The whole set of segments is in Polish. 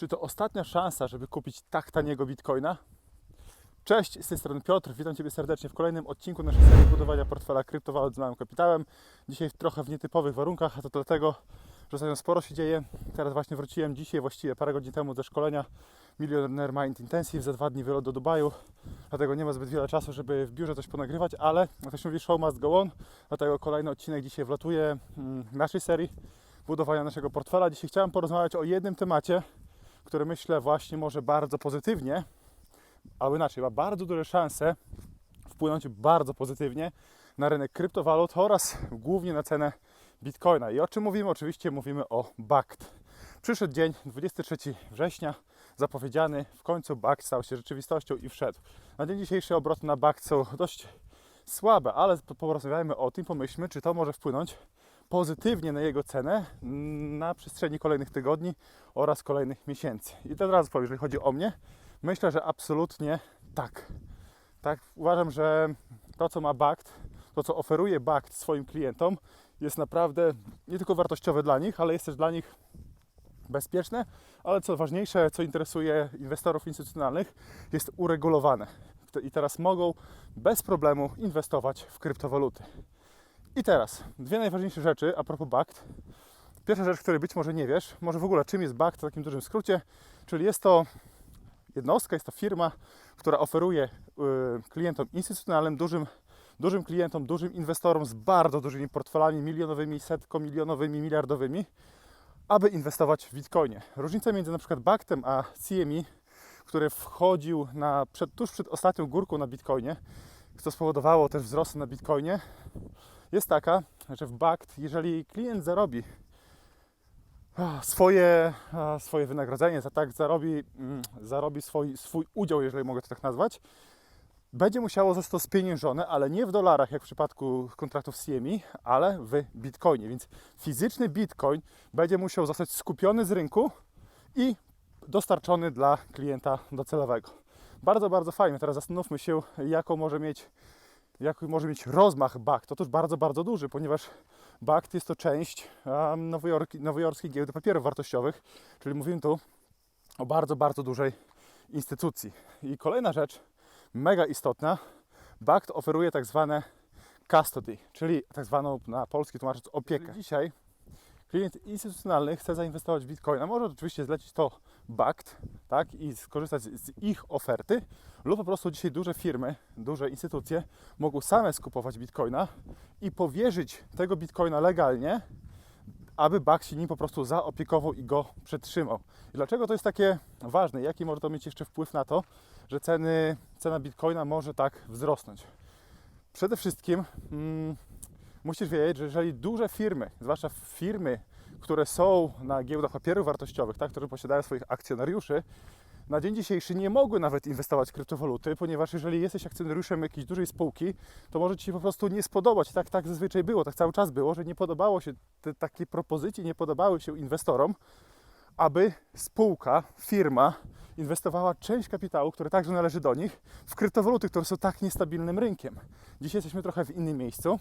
Czy to ostatnia szansa, żeby kupić tak taniego bitcoina? Cześć, z tej strony Piotr, witam Ciebie serdecznie w kolejnym odcinku naszej serii budowania portfela kryptowalut z małym kapitałem. Dzisiaj w trochę w nietypowych warunkach, a to dlatego, że ostatnio sporo się dzieje. Teraz właśnie wróciłem dzisiaj, właściwie parę godzin temu ze szkolenia Millionaire Mind Intensive, za dwa dni wylot do Dubaju, dlatego nie ma zbyt wiele czasu, żeby w biurze coś ponagrywać, ale jak to się mówi, show must go on, dlatego kolejny odcinek dzisiaj wlatuje mm, naszej serii budowania naszego portfela. Dzisiaj chciałem porozmawiać o jednym temacie, który myślę właśnie może bardzo pozytywnie, albo inaczej, ma bardzo duże szanse wpłynąć bardzo pozytywnie na rynek kryptowalut oraz głównie na cenę bitcoina. I o czym mówimy? Oczywiście mówimy o BACT. Przyszedł dzień 23 września, zapowiedziany, w końcu BACT stał się rzeczywistością i wszedł. Na dzień dzisiejszy obroty na BACT są dość słabe, ale porozmawiajmy o tym, pomyślmy, czy to może wpłynąć pozytywnie na jego cenę na przestrzeni kolejnych tygodni oraz kolejnych miesięcy. I to od razu powiem, jeżeli chodzi o mnie, myślę, że absolutnie tak. Tak, uważam, że to, co ma BACT, to, co oferuje BACT swoim klientom, jest naprawdę nie tylko wartościowe dla nich, ale jest też dla nich bezpieczne, ale co ważniejsze, co interesuje inwestorów instytucjonalnych, jest uregulowane. I teraz mogą bez problemu inwestować w kryptowaluty. I teraz dwie najważniejsze rzeczy a propos BACT. Pierwsza rzecz, której być może nie wiesz, może w ogóle czym jest BACT w takim dużym skrócie, czyli jest to jednostka, jest to firma, która oferuje y, klientom instytucjonalnym, dużym, dużym klientom, dużym inwestorom z bardzo dużymi portfelami milionowymi, setkomilionowymi, miliardowymi, aby inwestować w Bitcoinie. Różnica między na przykład BACTem a CME, który wchodził na, przed, tuż przed ostatnią górką na Bitcoinie, co spowodowało też wzrost na Bitcoinie, jest taka, że w BACT, jeżeli klient zarobi swoje, swoje wynagrodzenie, za tak zarobi, mm, zarobi swój, swój udział, jeżeli mogę to tak nazwać, będzie musiało zostać spieniężone, ale nie w dolarach, jak w przypadku kontraktów CME, ale w bitcoinie. Więc fizyczny bitcoin będzie musiał zostać skupiony z rynku i dostarczony dla klienta docelowego. Bardzo, bardzo fajnie. Teraz zastanówmy się, jaką może mieć, jaki może mieć rozmach BACT. Otóż bardzo, bardzo duży, ponieważ BACT jest to część um, nowojorki, nowojorskiej giełdy papierów wartościowych, czyli mówimy tu o bardzo, bardzo dużej instytucji. I kolejna rzecz, mega istotna, BACT oferuje tak zwane custody, czyli tak zwaną na polski tłumacząc opiekę. Dzisiaj klient instytucjonalny chce zainwestować w Bitcoina, może oczywiście zlecić to BACT tak, i skorzystać z ich oferty, lub po prostu dzisiaj duże firmy, duże instytucje mogą same skupować Bitcoina i powierzyć tego Bitcoina legalnie, aby BACT się nim po prostu zaopiekował i go przetrzymał. I dlaczego to jest takie ważne? Jaki może to mieć jeszcze wpływ na to, że ceny, cena Bitcoina może tak wzrosnąć? Przede wszystkim mm, musisz wiedzieć, że jeżeli duże firmy, zwłaszcza firmy, które są na giełdach papierów wartościowych, tak, które posiadają swoich akcjonariuszy, na dzień dzisiejszy nie mogły nawet inwestować w kryptowaluty, ponieważ jeżeli jesteś akcjonariuszem jakiejś dużej spółki, to może Ci się po prostu nie spodobać. Tak, tak zazwyczaj było, tak cały czas było, że nie podobało się te takie propozycje, nie podobały się inwestorom, aby spółka, firma inwestowała część kapitału, który także należy do nich, w kryptowaluty, które są tak niestabilnym rynkiem. Dzisiaj jesteśmy trochę w innym miejscu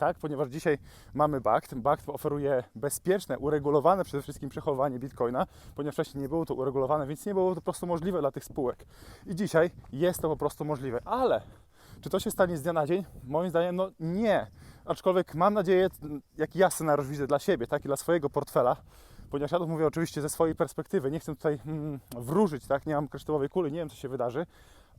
tak? ponieważ dzisiaj mamy BACT. BACT oferuje bezpieczne, uregulowane przede wszystkim przechowywanie bitcoina, ponieważ wcześniej nie było to uregulowane, więc nie było to po prostu możliwe dla tych spółek. I dzisiaj jest to po prostu możliwe, ale czy to się stanie z dnia na dzień? Moim zdaniem, no nie. Aczkolwiek mam nadzieję, jaki ja scenariusz widzę dla siebie, tak i dla swojego portfela, ponieważ ja to mówię oczywiście ze swojej perspektywy, nie chcę tutaj mm, wróżyć, tak, nie mam kryształowej kuli, nie wiem co się wydarzy,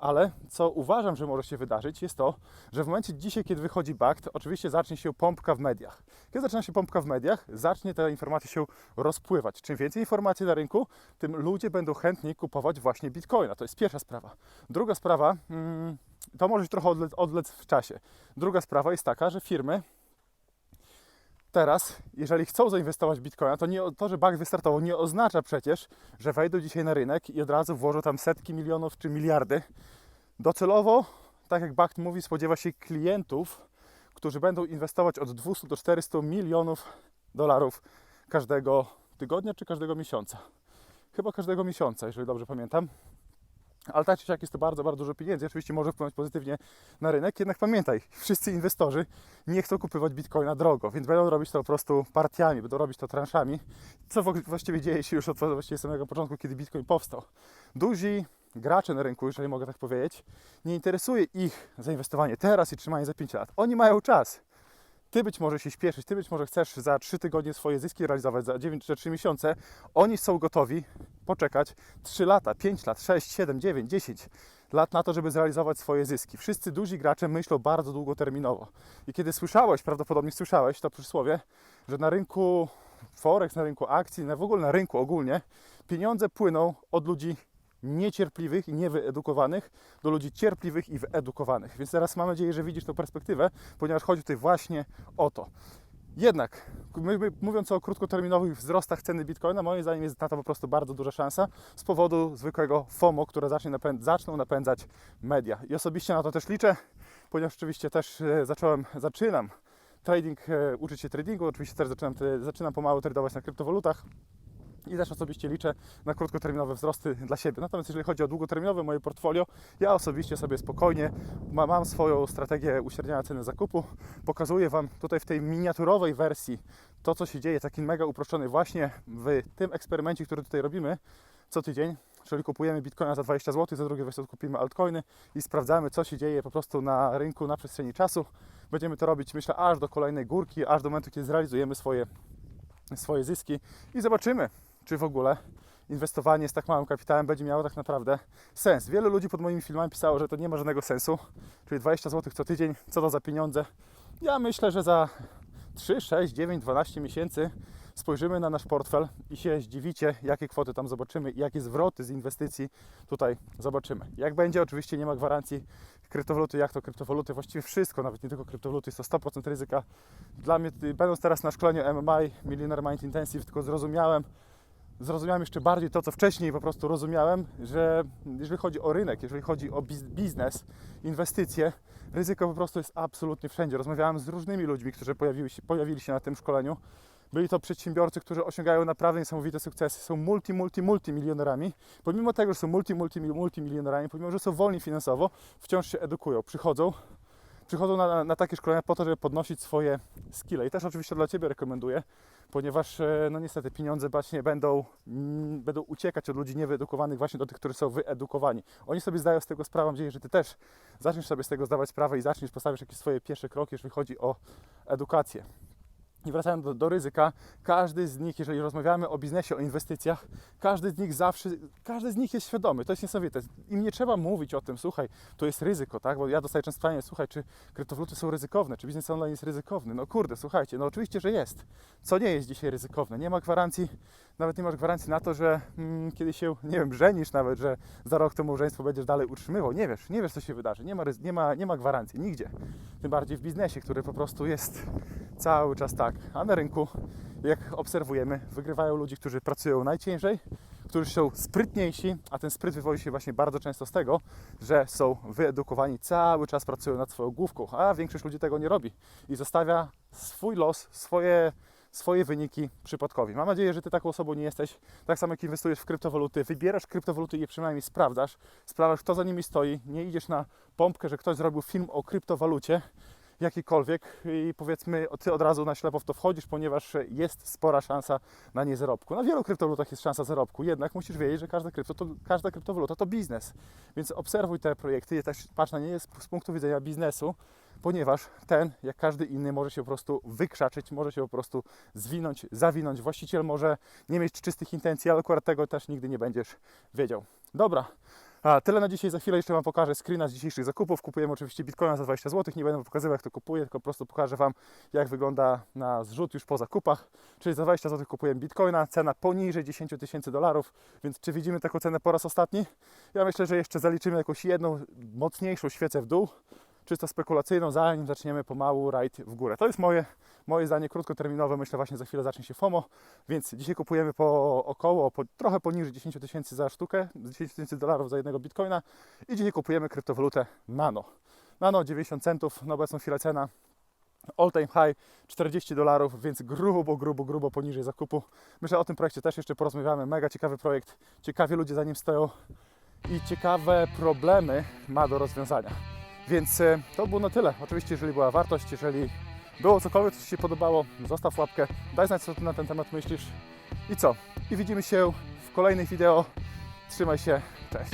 ale co uważam, że może się wydarzyć, jest to, że w momencie dzisiaj, kiedy wychodzi BACT, oczywiście zacznie się pompka w mediach. Kiedy zaczyna się pompka w mediach, zacznie te informacje się rozpływać. Czym więcej informacji na rynku, tym ludzie będą chętniej kupować właśnie bitcoina. To jest pierwsza sprawa. Druga sprawa, mm, to może trochę odlec, odlec w czasie. Druga sprawa jest taka, że firmy Teraz, jeżeli chcą zainwestować w Bitcoina, to nie, to, że bank wystartował, nie oznacza przecież, że wejdą dzisiaj na rynek i od razu włożą tam setki milionów czy miliardy. Docelowo, tak jak bank mówi, spodziewa się klientów, którzy będą inwestować od 200 do 400 milionów dolarów każdego tygodnia czy każdego miesiąca. Chyba każdego miesiąca, jeżeli dobrze pamiętam. Ale tak czy siak jest to bardzo, bardzo dużo pieniędzy. Oczywiście może wpłynąć pozytywnie na rynek, jednak pamiętaj, wszyscy inwestorzy nie chcą kupować bitcoina drogo, więc będą robić to po prostu partiami, będą robić to transzami, co właściwie dzieje się już od właściwie samego początku, kiedy bitcoin powstał. Duzi gracze na rynku, jeżeli mogę tak powiedzieć, nie interesuje ich zainwestowanie teraz i trzymanie za 5 lat. Oni mają czas. Ty być może się śpieszyć, ty być może chcesz za 3 tygodnie swoje zyski realizować, za 9 czy 3 miesiące. Oni są gotowi poczekać 3 lata, 5 lat, 6, 7, 9, 10 lat na to, żeby zrealizować swoje zyski. Wszyscy duzi gracze myślą bardzo długoterminowo. I kiedy słyszałeś, prawdopodobnie słyszałeś to przysłowie, że na rynku Forex, na rynku akcji, na w ogóle na rynku ogólnie, pieniądze płyną od ludzi niecierpliwych i niewyedukowanych do ludzi cierpliwych i wyedukowanych. Więc teraz mam nadzieję, że widzisz tę perspektywę, ponieważ chodzi tutaj właśnie o to. Jednak, my, my, mówiąc o krótkoterminowych wzrostach ceny bitcoina, moim zdaniem jest na to po prostu bardzo duża szansa z powodu zwykłego FOMO, które zacznie napęd- zaczną napędzać media. I osobiście na to też liczę, ponieważ oczywiście też e, zacząłem, zaczynam trading, e, uczyć się tradingu, oczywiście też zaczynam, te, zaczynam pomału tradować na kryptowalutach i też osobiście liczę na krótkoterminowe wzrosty dla siebie. Natomiast jeżeli chodzi o długoterminowe moje portfolio, ja osobiście sobie spokojnie ma, mam swoją strategię uśredniania ceny zakupu. Pokazuję Wam tutaj w tej miniaturowej wersji to, co się dzieje, takiej mega uproszczonej właśnie w tym eksperymencie, który tutaj robimy co tydzień. Czyli kupujemy bitcoina za 20 zł, za drugie wersję kupimy altcoiny i sprawdzamy, co się dzieje po prostu na rynku na przestrzeni czasu. Będziemy to robić, myślę, aż do kolejnej górki, aż do momentu, kiedy zrealizujemy swoje, swoje zyski i zobaczymy, czy w ogóle inwestowanie z tak małym kapitałem będzie miało tak naprawdę sens. Wielu ludzi pod moimi filmami pisało, że to nie ma żadnego sensu, czyli 20 zł co tydzień, co to za pieniądze. Ja myślę, że za 3, 6, 9, 12 miesięcy spojrzymy na nasz portfel i się zdziwicie, jakie kwoty tam zobaczymy i jakie zwroty z inwestycji tutaj zobaczymy. Jak będzie, oczywiście nie ma gwarancji kryptowaluty, jak to kryptowaluty, właściwie wszystko, nawet nie tylko kryptowaluty, jest to 100% ryzyka. Dla mnie, będąc teraz na szkoleniu MMI, Millionaire Mind Intensive, tylko zrozumiałem, zrozumiałem jeszcze bardziej to, co wcześniej po prostu rozumiałem, że jeżeli chodzi o rynek, jeżeli chodzi o biz- biznes, inwestycje, ryzyko po prostu jest absolutnie wszędzie. Rozmawiałem z różnymi ludźmi, którzy pojawiły się, pojawili się na tym szkoleniu. Byli to przedsiębiorcy, którzy osiągają naprawdę niesamowite sukcesy, są multi, multi, multimilionerami. Pomimo tego, że są multi, multi, multimilionerami, pomimo, że są wolni finansowo, wciąż się edukują, przychodzą, przychodzą na, na takie szkolenia po to, żeby podnosić swoje skille. I też oczywiście dla Ciebie rekomenduję, ponieważ e, no niestety pieniądze właśnie będą, mm, będą uciekać od ludzi niewyedukowanych właśnie do tych, którzy są wyedukowani. Oni sobie zdają z tego sprawę, mam nadzieję, że Ty też zaczniesz sobie z tego zdawać sprawę i zaczniesz postawić jakieś swoje pierwsze kroki, jeżeli chodzi o edukację. I wracając do, do ryzyka, każdy z nich, jeżeli rozmawiamy o biznesie, o inwestycjach, każdy z nich zawsze, każdy z nich jest świadomy. To jest niesamowite. Im nie trzeba mówić o tym, słuchaj, to jest ryzyko, tak? Bo ja dostaję często pytanie, słuchaj, czy kryptowaluty są ryzykowne, czy biznes online jest ryzykowny? No kurde, słuchajcie, no oczywiście, że jest. Co nie jest dzisiaj ryzykowne? Nie ma gwarancji, nawet nie masz gwarancji na to, że mm, kiedy się, nie wiem, żenisz nawet, że za rok to małżeństwo będziesz dalej utrzymywał. Nie wiesz, nie wiesz, co się wydarzy. Nie ma, nie ma, nie ma gwarancji, nigdzie. Tym bardziej w biznesie, który po prostu jest cały czas tak. A na rynku, jak obserwujemy, wygrywają ludzie, którzy pracują najciężej, którzy są sprytniejsi, a ten spryt wywodzi się właśnie bardzo często z tego, że są wyedukowani, cały czas pracują nad swoją główką, a większość ludzi tego nie robi i zostawia swój los, swoje, swoje wyniki przypadkowi. Mam nadzieję, że Ty taką osobą nie jesteś. Tak samo jak inwestujesz w kryptowaluty, wybierasz kryptowaluty i je przynajmniej sprawdzasz, sprawdzasz, kto za nimi stoi, nie idziesz na pompkę, że ktoś zrobił film o kryptowalucie, jakikolwiek i powiedzmy ty od razu na ślepo w to wchodzisz, ponieważ jest spora szansa na niezarobku. Na wielu kryptowalutach jest szansa zarobku, jednak musisz wiedzieć, że każda, krypto to, każda kryptowaluta to biznes. Więc obserwuj te projekty też patrz na nie z punktu widzenia biznesu, ponieważ ten, jak każdy inny, może się po prostu wykrzaczyć, może się po prostu zwinąć, zawinąć. Właściciel może nie mieć czystych intencji, ale akurat tego też nigdy nie będziesz wiedział. Dobra, a, tyle na dzisiaj. Za chwilę jeszcze Wam pokażę screena z dzisiejszych zakupów. Kupujemy oczywiście bitcoina za 20 zł. Nie będę pokazywał, jak to kupuję, tylko po prostu pokażę Wam, jak wygląda na zrzut już po zakupach. Czyli za 20 zł kupujemy bitcoina, cena poniżej 10 tysięcy dolarów. Więc czy widzimy taką cenę po raz ostatni? Ja myślę, że jeszcze zaliczymy jakąś jedną mocniejszą świecę w dół, czysto spekulacyjną, zanim zaczniemy pomału rajd w górę. To jest moje, moje zdanie krótkoterminowe. Myślę, właśnie za chwilę zacznie się FOMO, więc dzisiaj kupujemy po około, po, trochę poniżej 10 tysięcy za sztukę, 10 tysięcy dolarów za jednego bitcoina i dzisiaj kupujemy kryptowalutę Nano. Nano 90 centów, na obecną chwilę cena all time high 40 dolarów, więc grubo, grubo, grubo poniżej zakupu. Myślę o tym projekcie też jeszcze porozmawiamy. Mega ciekawy projekt, ciekawie ludzie za nim stoją. i ciekawe problemy ma do rozwiązania. Więc e, to było na tyle. Oczywiście, jeżeli była wartość, jeżeli było cokolwiek, co Ci się podobało, zostaw łapkę, daj znać, co Ty na ten temat myślisz. I co? I widzimy się w kolejnych wideo. Trzymaj się, cześć.